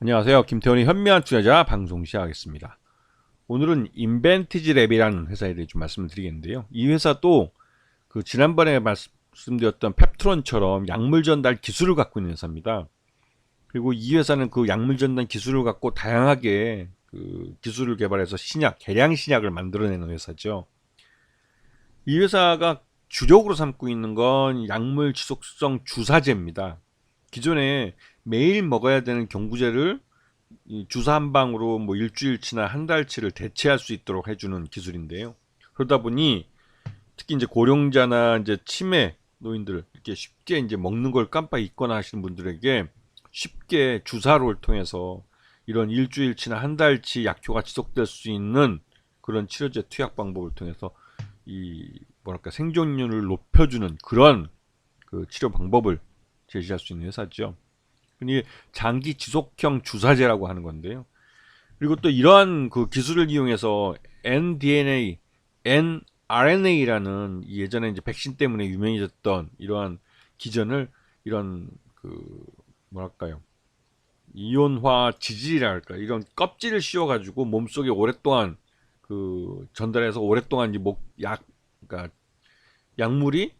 안녕하세요. 김태원의 현미한 투자자 방송 시작하겠습니다. 오늘은 인벤티지 랩이라는 회사에 대해 좀 말씀을 드리겠는데요. 이 회사도 그 지난번에 말씀드렸던 펩트론처럼 약물 전달 기술을 갖고 있는 회사입니다. 그리고 이 회사는 그 약물 전달 기술을 갖고 다양하게 그 기술을 개발해서 신약, 개량 신약을 만들어내는 회사죠. 이 회사가 주력으로 삼고 있는 건 약물 지속성 주사제입니다. 기존에 매일 먹어야 되는 경구제를 이 주사 한 방으로 뭐 일주일치나 한 달치를 대체할 수 있도록 해주는 기술인데요. 그러다 보니 특히 이제 고령자나 이제 치매 노인들 이렇게 쉽게 이제 먹는 걸 깜빡 잊거나 하시는 분들에게 쉽게 주사를 통해서 이런 일주일치나 한 달치 약효가 지속될 수 있는 그런 치료제 투약 방법을 통해서 이 뭐랄까 생존율을 높여주는 그런 그 치료 방법을 제시할 수 있는 회사죠. 이게 장기 지속형 주사제라고 하는 건데요. 그리고 또 이러한 그 기술을 이용해서 nDNA, nRNA라는 예전에 이제 백신 때문에 유명해졌던 이러한 기전을 이런 그 뭐랄까요 이온화 지질이랄까 이런 껍질을 씌워가지고 몸속에 오랫동안 그 전달해서 오랫동안 이제 목약 그러니까 약물이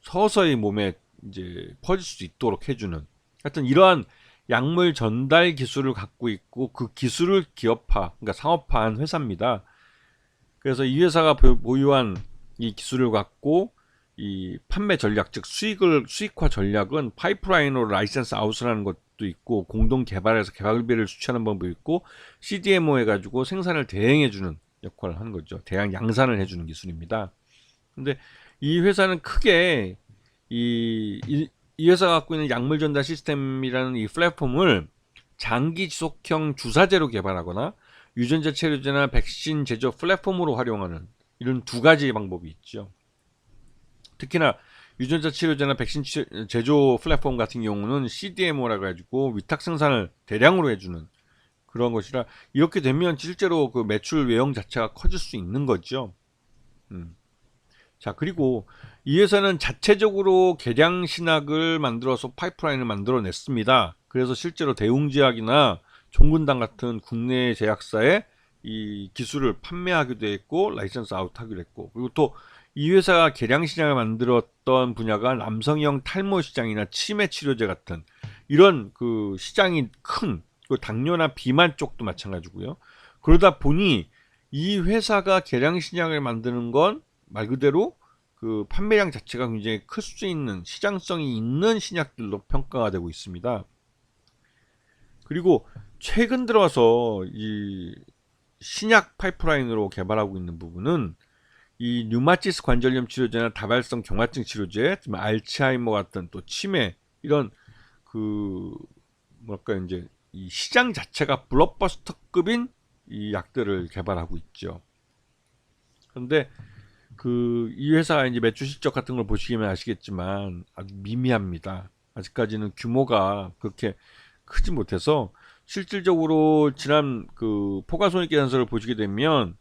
서서히 몸에 이제 퍼질 수 있도록 해주는 하여튼 이러한 약물 전달 기술을 갖고 있고 그 기술을 기업화 그러니까 상업화한 회사입니다. 그래서 이 회사가 보유한 이 기술을 갖고 이 판매 전략 즉 수익을 수익화 전략은 파이프라인으로 라이센스 아웃을 것도 있고 공동 개발해서 개발비를 수취하는 방법이 있고 CDMO 해가지고 생산을 대행해주는 역할을 하는 거죠. 대량 양산을 해주는 기술입니다. 근데 이 회사는 크게 이, 이, 이 회사가 갖고 있는 약물 전달 시스템이라는 이 플랫폼을 장기 지속형 주사제로 개발하거나 유전자 치료제나 백신 제조 플랫폼으로 활용하는 이런 두 가지 방법이 있죠. 특히나 유전자 치료제나 백신 제조 플랫폼 같은 경우는 CDMO라고 해가지고 위탁 생산을 대량으로 해주는 그런 것이라 이렇게 되면 실제로 그 매출 외형 자체가 커질 수 있는 거죠. 음. 자 그리고 이 회사는 자체적으로 개량 신학을 만들어서 파이프라인을 만들어냈습니다. 그래서 실제로 대웅제약이나 종근당 같은 국내 제약사에 이 기술을 판매하기도 했고 라이선스 아웃하기도 했고 그리고 또 이 회사가 개량 시장을 만들었던 분야가 남성형 탈모 시장이나 치매 치료제 같은 이런 그 시장이 큰 그 당뇨나 비만 쪽도 마찬가지고요. 그러다 보니 이 회사가 개량 시장을 만드는 건 말 그대로 그 판매량 자체가 굉장히 클 수 있는 시장성이 있는 신약들로 평가가 되고 있습니다. 그리고 최근 들어서 이 신약 파이프라인으로 개발하고 있는 부분은 이 뉴마티스 관절염 치료제나 다발성 경화증 치료제, 알츠하이머 같은 또 치매 이런 그 뭐랄까 이제 이 시장 자체가 블록버스터급인 이 약들을 개발하고 있죠. 그런데 그 이 회사 이제 매출 실적 같은 걸 보시면 아시겠지만 아주 미미합니다. 아직까지는 규모가 그렇게 크지 못해서 실질적으로 지난 그 포괄손익계산서를 보시게 되면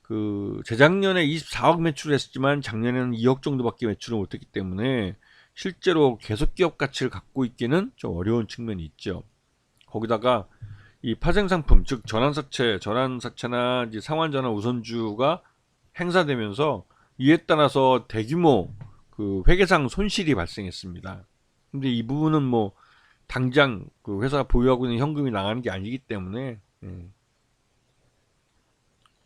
그 재작년에 24억 매출했지만 작년에는 2억 정도밖에 매출을 못했기 때문에 실제로 계속 기업 가치를 갖고 있기는 좀 어려운 측면이 있죠. 거기다가 이 파생 상품 즉 전환사채, 전환사채나 이제 상환전환 우선주가 행사되면서 이에 따라서 대규모 그 회계상 손실이 발생했습니다. 근데 이 부분은 뭐 당장 그 회사가 보유하고 있는 현금이 나가는 게 아니기 때문에 예.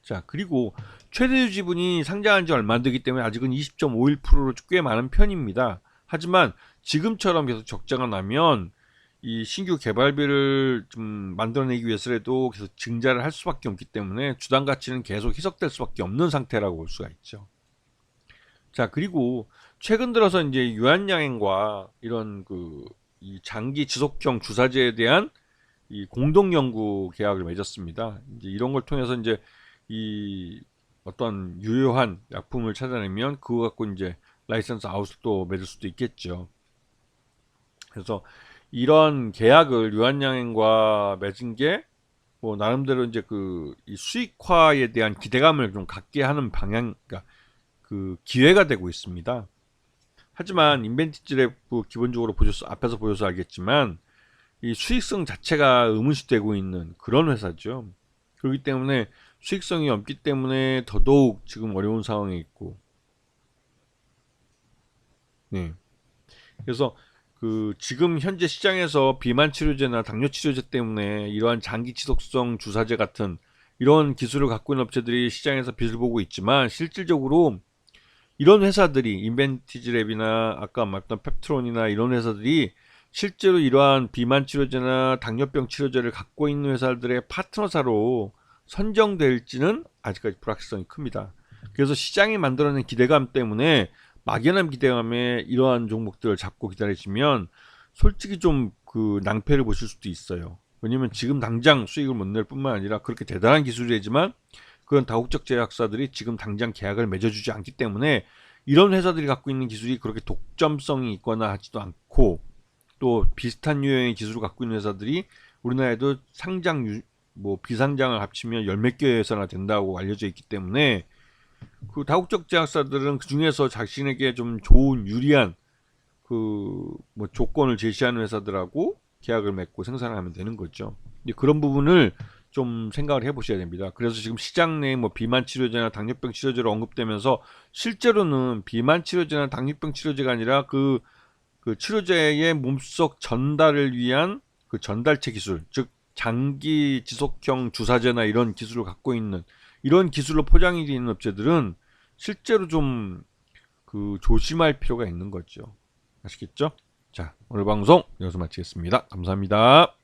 자 그리고 최대 지분이 상장한 지 얼마 안 되기 때문에 아직은 20.51%로 꽤 많은 편입니다. 하지만 지금처럼 계속 적자가 나면 이 신규 개발비를 좀 만들어내기 위해서라도 계속 증자를 할 수밖에 없기 때문에 주당 가치는 계속 희석될 수밖에 없는 상태라고 볼 수가 있죠. 자, 그리고 최근 들어서 이제 유한양행과 이런 그 이 장기 지속형 주사제에 대한 이 공동 연구 계약을 맺었습니다. 이제 이런 걸 통해서 이제 이 어떤 유효한 약품을 찾아내면 그거 갖고 이제 라이선스 아웃도 맺을 수도 있겠죠. 그래서 이런 계약을 유한양행과 맺은 게 뭐 나름대로 이제 그 이 수익화에 대한 기대감을 좀 갖게 하는 방향, 그러니까 그 기회가 되고 있습니다. 하지만 인벤티지 랩 기본적으로 보셔서 앞에서 보셔서 알겠지만 이 수익성 자체가 의문시되고 있는 그런 회사죠. 그렇기 때문에 수익성이 없기 때문에 더더욱 지금 어려운 상황에 있고. 네. 그래서 그 지금 현재 시장에서 비만 치료제나 당뇨 치료제 때문에 이러한 장기 지속성 주사제 같은 이런 기술을 갖고 있는 업체들이 시장에서 빛을 보고 있지만 실질적으로 이런 회사들이 인벤티지랩이나 아까 말했던 펩트론이나 이런 회사들이 실제로 이러한 비만 치료제나 당뇨병 치료제를 갖고 있는 회사들의 파트너사로 선정될지는 아직까지 불확실성이 큽니다. 그래서 시장이 만들어낸 기대감 때문에 막연한 기대감에 이러한 종목들을 잡고 기다리시면 솔직히 좀 그 낭패를 보실 수도 있어요. 왜냐면 지금 당장 수익을 못 낼 뿐만 아니라 그렇게 대단한 기술이지만 그런 다국적 제약사들이 지금 당장 계약을 맺어주지 않기 때문에 이런 회사들이 갖고 있는 기술이 그렇게 독점성이 있거나 하지도 않고 또 비슷한 유형의 기술을 갖고 있는 회사들이 우리나라에도 상장 유, 뭐 비상장을 합치면 열몇 개 회사나 된다고 알려져 있기 때문에 그 다국적 제약사들은 그 중에서 자신에게 좀 좋은 유리한 그 뭐 조건을 제시하는 회사들하고 계약을 맺고 생산을 하면 되는 거죠. 그런 부분을 좀 생각을 해보셔야 됩니다. 그래서 지금 시장 내에 뭐 비만 치료제나 당뇨병 치료제로 언급되면서 실제로는 비만 치료제나 당뇨병 치료제가 아니라 그, 그 치료제의 몸속 전달을 위한 그 전달체 기술, 즉 장기 지속형 주사제나 이런 기술을 갖고 있는 이런 기술로 포장이 되어 있는 업체들은 실제로 좀 그 조심할 필요가 있는 거죠. 아시겠죠? 자, 오늘 방송 여기서 마치겠습니다. 감사합니다.